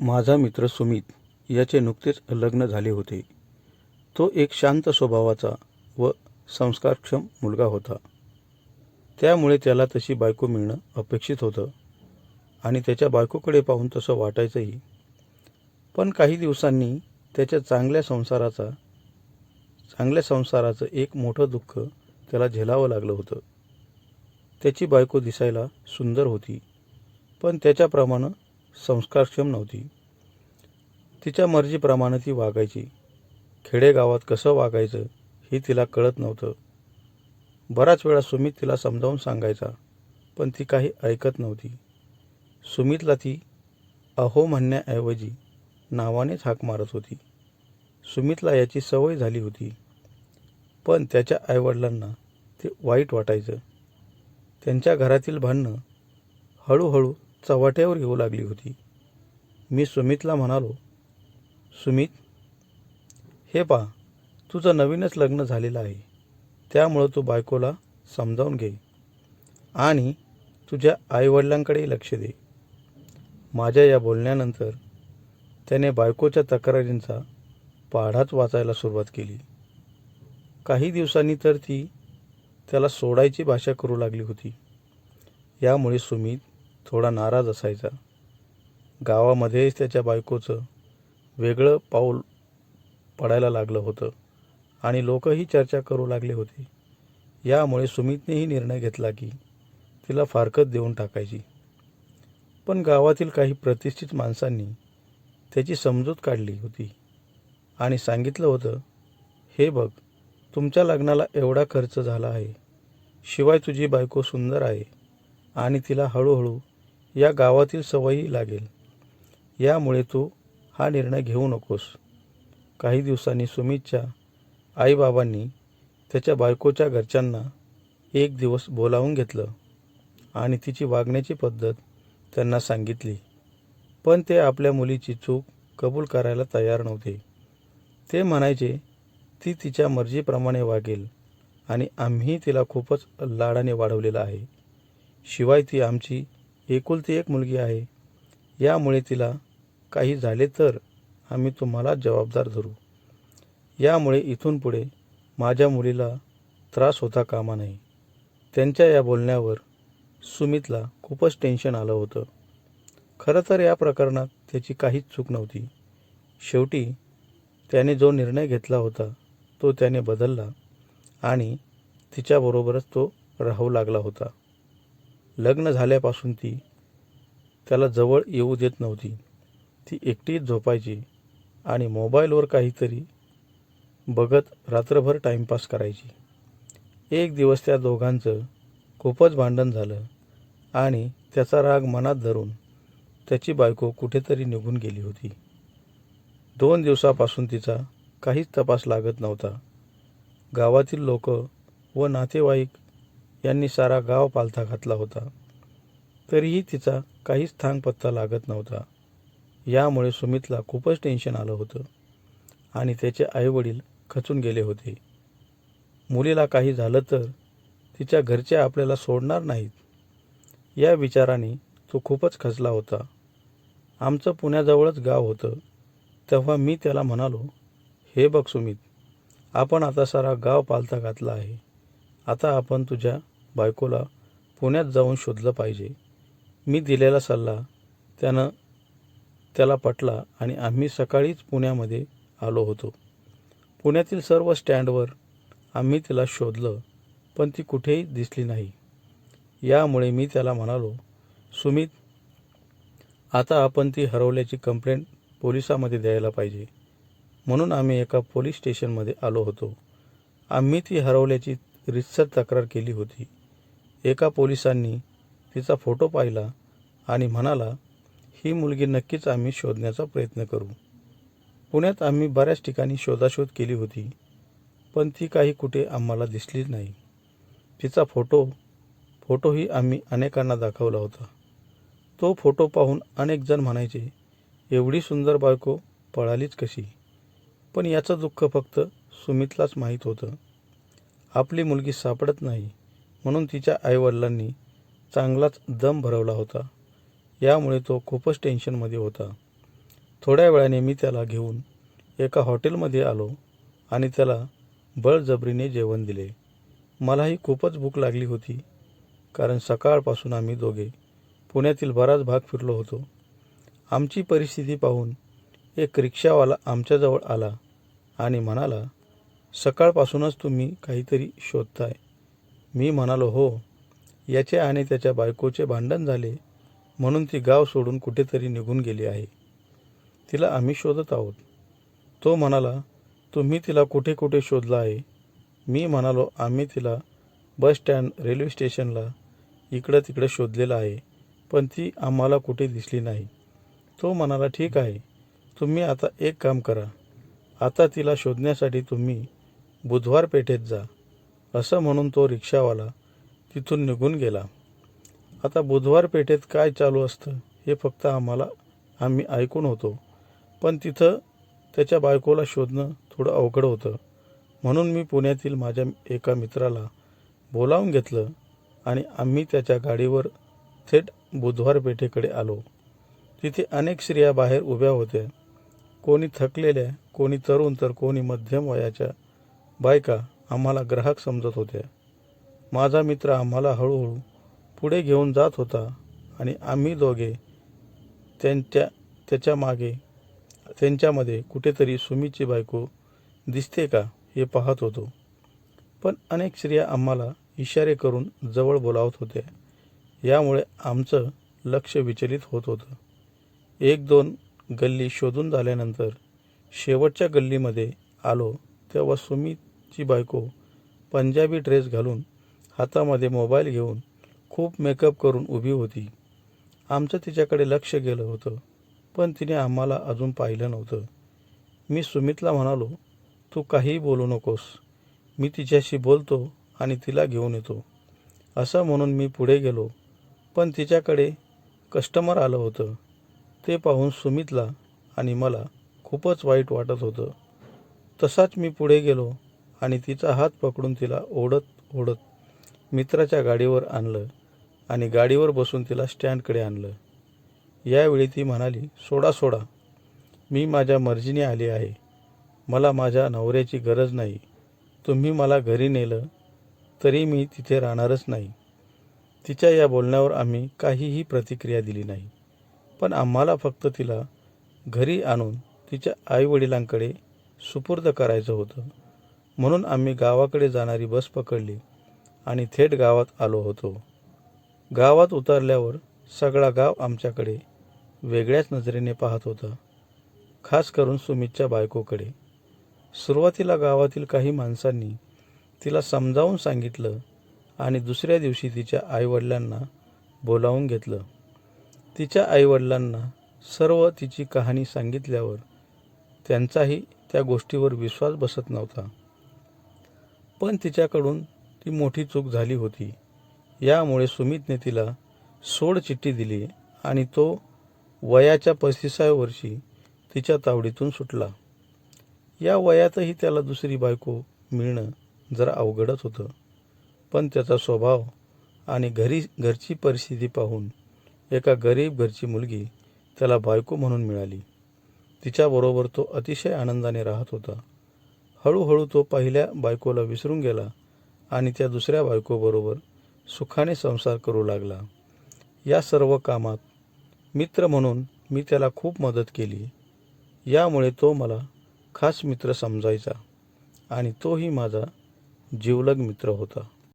माझा मित्र सुमित याचे नुकतेच लग्न झाले होते. तो एक शांत स्वभावाचा व संस्कारक्षम मुलगा होता. त्यामुळे त्याला तशी बायको मिळणं अपेक्षित होतं आणि त्याच्या बायकोकडे पाहून तसं वाटायचंही. पण काही दिवसांनी त्याच्या चांगल्या संसाराचा चांगल्या संसाराचं एक मोठं दुःख त्याला झेलावं लागलं होतं. त्याची बायको दिसायला सुंदर होती पण त्याच्याप्रमाणे संस्कारक्षम नव्हती. तिच्या मर्जीप्रमाणे ती वागायची. खेडेगावात कसं वागायचं हे तिला कळत नव्हतं. बराच वेळा सुमित तिला समजावून सांगायचा पण ती काही ऐकत नव्हती. सुमितला ती अहो म्हणण्याऐवजी नावानेच हाक मारत होती. सुमितला याची सवय झाली होती. पण त्याच्या आईवडिलांना ते वाईट वाटायचं. त्यांच्या घरातील भांडणं हळूहळू चव्हाट्यावर येऊ लागली होती. मी सुमितला म्हणालो सुमित हे पा तुझं नवीनच लग्न झालेलं आहे. त्यामुळं तू बायकोला समजावून घे आणि तुझ्या आईवडिलांकडे लक्ष दे. माझ्या या बोलण्यानंतर त्याने बायकोच्या तक्रारींचा पाढाच वाचायला सुरुवात केली. काही दिवसांनी तर ती त्याला सोडायची भाषा करू लागली होती. यामुळे सुमित थोडा नाराज असायचा. गावामध्येच त्याच्या बायकोचं वेगळं पाऊल पडायला लागलं होतं आणि लोकही चर्चा करू लागले होते. यामुळे सुमितनेही निर्णय घेतला की तिला फारकत देऊन टाकायची. पण गावातील काही प्रतिष्ठित माणसांनी त्याची समजूत काढली होती आणि सांगितलं होतं हे बघ तुमच्या लग्नाला एवढा खर्च झाला आहे. शिवाय तुझी बायको सुंदर आहे आणि तिला हळूहळू या गावातील सवयी लागेल. यामुळे तू हा निर्णय घेऊ नकोस. काही दिवसांनी सुमितच्या आईबाबांनी त्याच्या बायकोच्या घरच्यांना एक दिवस बोलावून घेतलं आणि तिची वागण्याची पद्धत त्यांना सांगितली. पण ते आपल्या मुलीची चूक कबूल करायला तयार नव्हते. ते म्हणायचे ती तिच्या मर्जीप्रमाणे वागेल आणि आम्ही तिला खूपच लाडाने वाढवलेलं आहे. शिवाय ती आमची एकुलती एक मुलगी आहे. यामुळे तिला काही झाले तर आम्ही तुम्हाला जबाबदार धरू. यामुळे इथून पुढे माझ्या मुलीला त्रास होता कामा नये. त्यांच्या या बोलण्यावर सुमितला खूपच टेन्शन आलं होतं. खरं तर या प्रकरणात त्याची काहीच चूक नव्हती. शेवटी त्याने जो निर्णय घेतला होता तो त्याने बदलला आणि तिच्याबरोबरच तो राहू लागला होता. लग्न झाल्यापासून ती त्याला जवळ येऊ देत नव्हती. ती एकटीच झोपायची आणि मोबाईलवर काहीतरी बघत रात्रभर टाईमपास करायची. एक दिवस त्या दोघांचं खूपच भांडण झालं आणि त्याचा राग मनात धरून त्याची बायको कुठेतरी निघून गेली होती. दोन दिवसापासून तिचा काहीच तपास लागत नव्हता. गावातील लोक व नातेवाईक यांनी सारा गाव पालथा घातला होता. तरीही तिचा काहीच थांग पत्ता लागत नव्हता. यामुळे सुमितला खूपच टेन्शन आलं होतं आणि त्याचे आईवडील खचून गेले होते. मुलीला काही झालं तर तिच्या घरचे आपल्याला सोडणार नाहीत. या विचाराने तो खूपच खचला होता. आमचं पुण्याजवळच गाव होतं. तेव्हा मी त्याला म्हणालो हे बघ सुमित आपण आता सारा गाव पालथा घातला आहे. आता आपण तुझ्या बायकोला पुण्यात जाऊन शोधलं पाहिजे. मी दिलेला सल्ला त्यानं त्याला पटला आणि आम्ही सकाळीच पुण्यामध्ये आलो होतो. पुण्यातील सर्व स्टँडवर आम्ही तिला शोधलं पण ती कुठेही दिसली नाही. यामुळे मी त्याला म्हणालो सुमित आता आपण ती हरवल्याची कंप्लेंट पोलिसामध्ये द्यायला पाहिजे. म्हणून आम्ही एका पोलीस स्टेशनमध्ये आलो होतो. आम्ही ती हरवल्याची रितसर तक्रार केली होती. एका पोलिसांनी तिचा फोटो पाहिला आणि म्हणाला ही मुलगी नक्कीच आम्ही शोधण्याचा प्रयत्न करू. पुण्यात आम्ही बऱ्याच ठिकाणी शोधाशोध केली होती पण ती काही कुठे आम्हाला दिसली नाही. तिचा फोटो फोटोही आम्ही अनेकांना दाखवला होता. तो फोटो पाहून अनेक जण म्हणायचे एवढी सुंदर बायको पळालीच कशी? पण याचं दुःख फक्त सुमितलाच माहीत होतं. आपली मुलगी सापडत नाही. म्हणून तिच्या आईवडिलांनी चांगलाच दम भरवला होता. यामुळे तो खूपच टेन्शनमध्ये होता. थोड्या वेळाने मी त्याला घेऊन एका हॉटेलमध्ये आलो आणि त्याला बळजबरीने जेवण दिले. मलाही खूपच भूक लागली होती कारण सकाळपासून आम्ही दोघे पुण्यातील बराच भाग फिरलो होतो. आमची परिस्थिती पाहून एक रिक्षावाला आमच्याजवळ आला आणि म्हणाला सकाळपासूनच तुम्ही काहीतरी शोधताय. मी म्हणालो हो. याचे आणि त्याच्या बायकोचे भांडण झाले म्हणून ती गाव सोडून कुठेतरी निघून गेली आहे. तिला आम्ही शोधत आहोत. तो म्हणाला तुम्ही तिला कुठे कुठे शोधला आहे? मी म्हणालो आम्ही तिला बस स्टँड रेल्वे स्टेशनला इकडं तिकडं शोधलेलं आहे पण ती आम्हाला कुठे दिसली नाही. तो म्हणाला ठीक आहे. तुम्ही आता एक काम करा. आता तिला शोधण्यासाठी तुम्ही बुधवार पेठेत जा. असं म्हणून तो रिक्षावाला तिथून निघून गेला. आता बुधवार पेठेत काय चालू असतं हे फक्त आम्हाला आम्ही ऐकून होतो. पण तिथं त्याच्या बायकोला शोधणं थोडं अवघड होतं. म्हणून मी पुण्यातील माझ्या एका मित्राला बोलावून घेतलं आणि आम्ही त्याच्या गाडीवर थेट बुधवार पेठेकडे आलो. तिथे अनेक स्त्रिया बाहेर उभ्या होत्या. कोणी थकलेल्या कोणी तरुण तर कोणी मध्यम वयाच्या बायका आम्हाला ग्राहक समजत होत्या माझा मित्र आम्हाला हळूहळू पुढे घेऊन जात होता आणि आम्ही दोघे त्यांच्या त्याच्यामागे त्यांच्यामध्ये कुठेतरी सुमीची बायको दिसते का हे पाहत होतो. पण अनेक स्त्रिया आम्हाला इशारे करून जवळ बोलावत होत्या यामुळे आमचं लक्ष विचलित होत होतं. एक दोन गल्ली शोधून झाल्यानंतर शेवटच्या गल्लीमध्ये आलो तेव्हा ची बायको पंजाबी ड्रेस घालून हातामध्ये मोबाईल घेऊन खूप मेकअप करून उभी होती. आमचं तिच्याकडे लक्ष गेलं होतं पण तिने आम्हाला अजून पाहिलं नव्हतं. मी सुमितला म्हणालो तू काहीही बोलू नकोस. मी तिच्याशी बोलतो आणि तिला घेऊन येतो. असं म्हणून मी पुढे गेलो पण तिच्याकडे कस्टमर आलं होतं. ते पाहून सुमितला आणि मला खूपच वाईट वाटत होतं. तसाच मी पुढे गेलो आणि तिचा हात पकडून तिला ओढत ओढत मित्राच्या गाडीवर आणलं आणि गाडीवर बसून तिला स्टँडकडे आणलं. यावेळी ती म्हणाली सोडा सोडा. मी माझ्या मर्जीने आली आहे. मला माझ्या नवऱ्याची गरज नाही. तुम्ही मला घरी नेलं तरी मी तिथे राहणारच नाही. तिच्या या बोलण्यावर आम्ही काहीही प्रतिक्रिया दिली नाही. पण आम्हाला फक्त तिला घरी आणून तिच्या आईवडिलांकडे सुपूर्द करायचं होतं. म्हणून आम्ही गावाकडे जाणारी बस पकडली आणि थेट गावात आलो होतो. गावात उतरल्यावर सगळा गाव आमच्याकडे वेगळ्याच नजरेने पाहत होता खास करून सुमितच्या बायकोकडे. सुरुवातीला गावातील काही माणसांनी तिला समजावून सांगितलं आणि दुसऱ्या दिवशी तिच्या आईवडिलांना बोलावून घेतलं. तिच्या आईवडिलांना सर्व तिची कहाणी सांगितल्यावर त्यांचाही त्या गोष्टीवर विश्वास बसत नव्हता. पण तिच्याकडून ती मोठी चूक झाली होती. यामुळे सुमितने तिला सोड चिठ्ठी दिली आणि तो वयाच्या पस्तीसाव्या वर्षी तिच्या तावडीतून सुटला. या वयातही त्याला दुसरी बायको मिळणं जरा अवघडच होतं. पण त्याचा स्वभाव आणि घरी घरची परिस्थिती पाहून एका गरीब घरची मुलगी त्याला बायको म्हणून मिळाली. तिच्याबरोबर तो अतिशय आनंदाने राहत होता. हळूहळू तो पहिल्या बायकोला विसरून गेला आणि त्या दुसऱ्या बायकोबरोबर सुखाने संसार करू लागला. या सर्व कामात मित्र म्हणून मी त्याला खूप मदत केली. यामुळे तो मला खास मित्र समजायचा आणि तोही माझा जीवलग मित्र होता.